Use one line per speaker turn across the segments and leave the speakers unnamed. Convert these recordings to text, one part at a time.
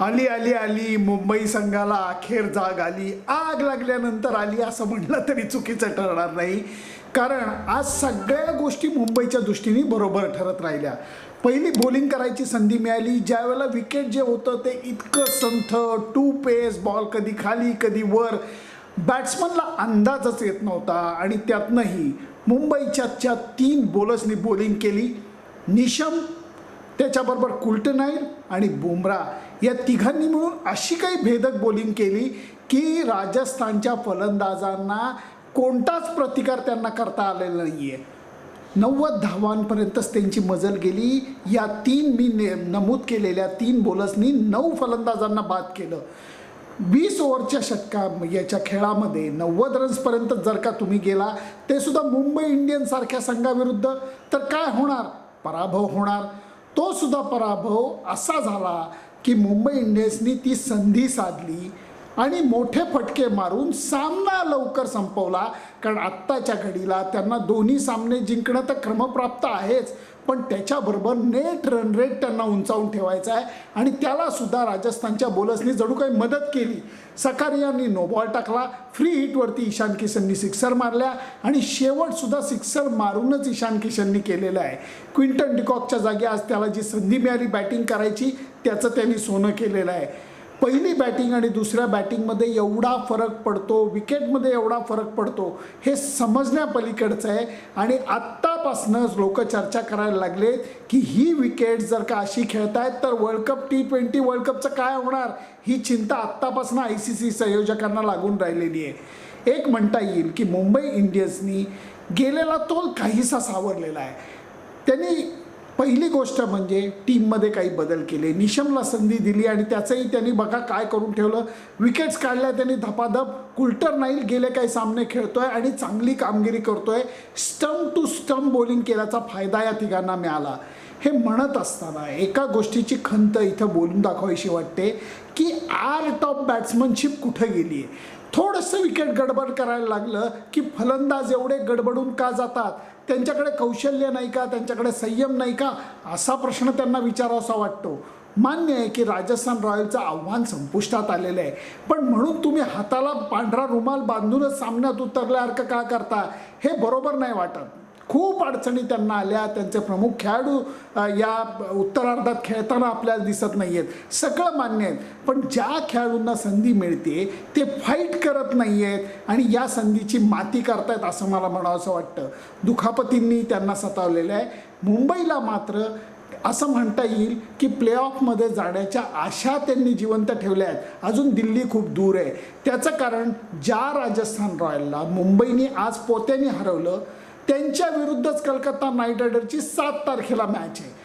आली आली आली मुंबई संघाला अखेर जाग आली. आग लागल्यानंतर आली असं म्हटलं तरी चुकीचं ठरणार नाही. कारण आज सगळ्या गोष्टी मुंबईच्या दृष्टीने बरोबर ठरत राहिल्या. पहिली बॉलिंग करायची संधी मिळाली. ज्यावेळेला विकेट जे होतं ते इतकं संथ टू पेस बॉल कधी खाली कधी वर. बॅट्समनला अंदाजच येत नव्हता आणि त्यातनंही मुंबईच्या तीन बॉलर्सनी बॉलिंग केली. निशम त्याच्याबरोबर कुलटनाईल आणि बुमरा या तिघांनी मिळून अशी काही भेदक बॉलिंग केली की राजस्थानच्या फलंदाजांना कोणताच प्रतिकार त्यांना करता आलेला नाही आहे नव्वद धावांपर्यंतच त्यांची मजल गेली. या तीन मी ने नमूद केलेल्या तीन बॉलर्सनी नऊ फलंदाजांना बाद केलं. वीस ओव्हरच्या षटका याच्या खेळामध्ये नव्वद रन्सपर्यंत जर का तुम्ही गेला ते सुद्धा मुंबई इंडियन्ससारख्या संघाविरुद्ध. तर काय होणार? पराभव होणार. तो सुद्धा पराभव असा झाला की मुंबई इंडियन्सनी ती संधी साधली. आणि मोठे फटके मारून सामना लवकर संपवला. कारण आत्ताच्या घडीला त्यांना दोन्ही सामने जिंकणं तर क्रमप्राप्त आहेच. पण त्याच्याबरोबर नेट रन रेट त्यांना उंचावून ठेवायचा आहे. आणि त्यालासुद्धा राजस्थानच्या बोलर्सनी जणू काही मदत केली. सकारियांनी नोबॉल टाकला. फ्री हिटवरती ईशान किशननी सिक्सर मारल्या. आणि शेवटसुद्धा सिक्सर मारूनच ईशान किशननी केलेलं आहे. क्विंटन डिकॉकच्या जागी आज त्याला जी संधी मिळाली बॅटिंग करायची त्याचं त्यांनी सोनं केलेलं आहे. पहिली बॅटिंग आणि दुसऱ्या बॅटिंगमध्ये एवढा फरक पडतो विकेटमध्ये एवढा फरक पडतो हे समजण्यापलीकडचं आहे. आणि आत्तापासूनच लोक चर्चा करायला लागले की ही विकेट जर का अशी खेळतायत तर world cup T twenty world कपचं काय होणार? ही चिंता आत्तापासून आय सी सी संयोजकांना लागून राहिलेली आहे. एक म्हणता येईल की मुंबई इंडियन्सनी गेलेला तोल काहीसा सावरलेला आहे. त्यांनी पहिली गोष्ट म्हणजे टीममध्ये काही बदल केले. निशमला संधी दिली आणि त्याचंही त्यांनी बघा काय करून ठेवलं. विकेट्स काढल्या त्यांनी धपाधप कुल्टर नाईल गेले काही सामने खेळतोय आणि चांगली कामगिरी करतोय. स्टंप टू स्टंप बॉलिंग केल्याचा फायदा या तिघांना मिळाला. हे म्हणत असताना एका गोष्टीची खंत इथं बोलून दाखवायची वाटते की आर्ट ऑफ बॅट्समनशिप कुठं गेली आहे थोडंसं विकेट गडबड करायला लागलं की फलंदाज एवढे गडबडून का जातात? त्यांच्याकडे कौशल्य नाही का? त्यांच्याकडे संयम नाही का? असा प्रश्न त्यांना विचारावासा वाटतो. मान्य आहे की राजस्थान रॉयलचं आव्हान संपुष्टात आलेलं आहे. पण म्हणून तुम्ही हाताला पांढरा रुमाल बांधूनच सामन्यात उतरल्यासारखं का करता? हे बरोबर नाही वाटत. खूप अडचणी त्यांना आल्या. त्यांचे प्रमुख खेळाडू या उत्तरार्धात खेळताना आपल्याला दिसत नाही आहेत सगळं मान्य आहेत. पण ज्या खेळाडूंना संधी मिळते ते फाईट करत नाही आहेत आणि या संधीची माती करतायत असं मला म्हणावंसं वाटतं. दुखापतींनी त्यांना सतावलेलं आहे. मुंबईला मात्र असं म्हणता येईल की प्लेऑफमध्ये जाण्याच्या आशा त्यांनी जिवंत ठेवल्या आहेत. अजून दिल्ली खूप दूर आहे. त्याचं कारण ज्या राजस्थान रॉयलला मुंबईने आज पोत्याने हरवलं त्यांच्या विरुद्धच कलकत्ता नाईट रायडरची सात तारखेला मॅच आहे.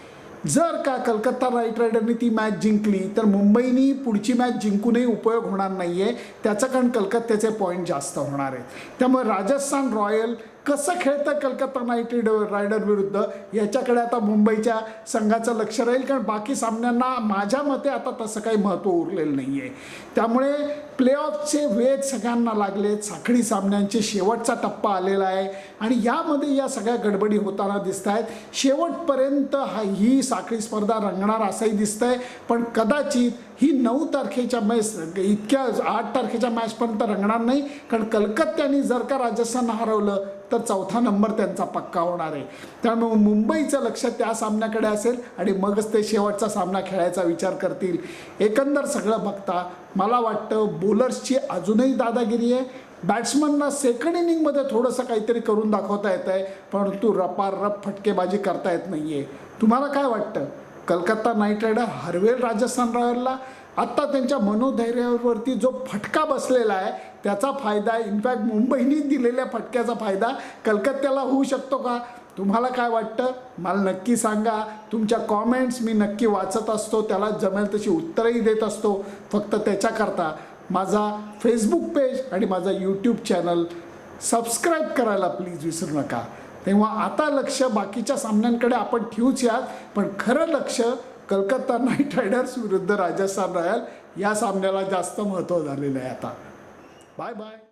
जर का कलकत्ता नाईट रायडरनी ती मॅच जिंकली तर मुंबईनी पुढची मॅच जिंकूनही उपयोग होणार नाही आहे त्याचं कारण कलकत्त्याचे पॉईंट जास्त होणार आहेत. त्यामुळे राजस्थान रॉयल कसं खेळतं कलकत्ता नाईट रायडर रायडर विरुद्ध? याच्याकडे आता मुंबईच्या संघाचं लक्ष राहील कारण बाकी सामन्यांना माझ्या मते आता तसं काही महत्त्व उरलेलं नाही आहे त्यामुळे प्लेऑफचे वेध सगळ्यांना लागलेत साखळी सामन्यांचे शेवटचा टप्पा आलेला आहे आणि यामध्ये या सगळ्या गडबडी होताना दिसत आहेत शेवटपर्यंत हा ही साखळी स्पर्धा रंगणार असंही दिसतं आहे पण कदाचित ही नऊ तारखेच्या मॅच इतक्या आठ तारखेच्या मॅचपर्यंत रंगणार नाही कारण कलकत्त्याने जर का राजस्थान हरवलं तर चौथा नंबर त्यांचा पक्का होणार आहे. त्यामुळे मुंबईचं लक्ष त्या सामन्याकडे असेल आणि मगच ते शेवटचा सामना खेळायचा विचार करतील. एकंदर सगळं बघता मला वाटतं बॉलर्सची अजूनही दादागिरी आहे. बॅट्समनला सेकंड इनिंगमध्ये थोडंसं काहीतरी करून दाखवता येत आहे परंतु रपारप फटकेबाजी करता येत नाही आहे तुम्हाला काय वाटतं? कलकत्ता नाईट रायडर हरवेल राजस्थान रॉयलला आत्ता त्यांच्या मनोधैर्यावरती जो फटका बसलेला आहे त्याचा फायदा इनफॅक्ट मुंबईने दिलेल्या फटक्याचा फायदा कलकत्त्याला होऊ शकतो का? तुम्हाला काय वाटतं? मला नक्की सांगा. तुमच्या कॉमेंट्स मी नक्की वाचत असतो. त्याला जमेल तशी उत्तरंही देत असतो. फक्त त्याच्याकरता माझा फेसबुक पेज आणि माझा यूट्यूब चॅनल सबस्क्राईब करायला प्लीज विसरू नका. तेव्हा आता लक्ष बाकीच्या सामन्यांकडे आपण ठेवूच यात. पण खरं लक्ष कलकत्ता नाईट रायडर्स विरुद्ध राजस्थान रॉयल या सामन्याला जास्त महत्त्व झालेलं आहे आता. Bye bye.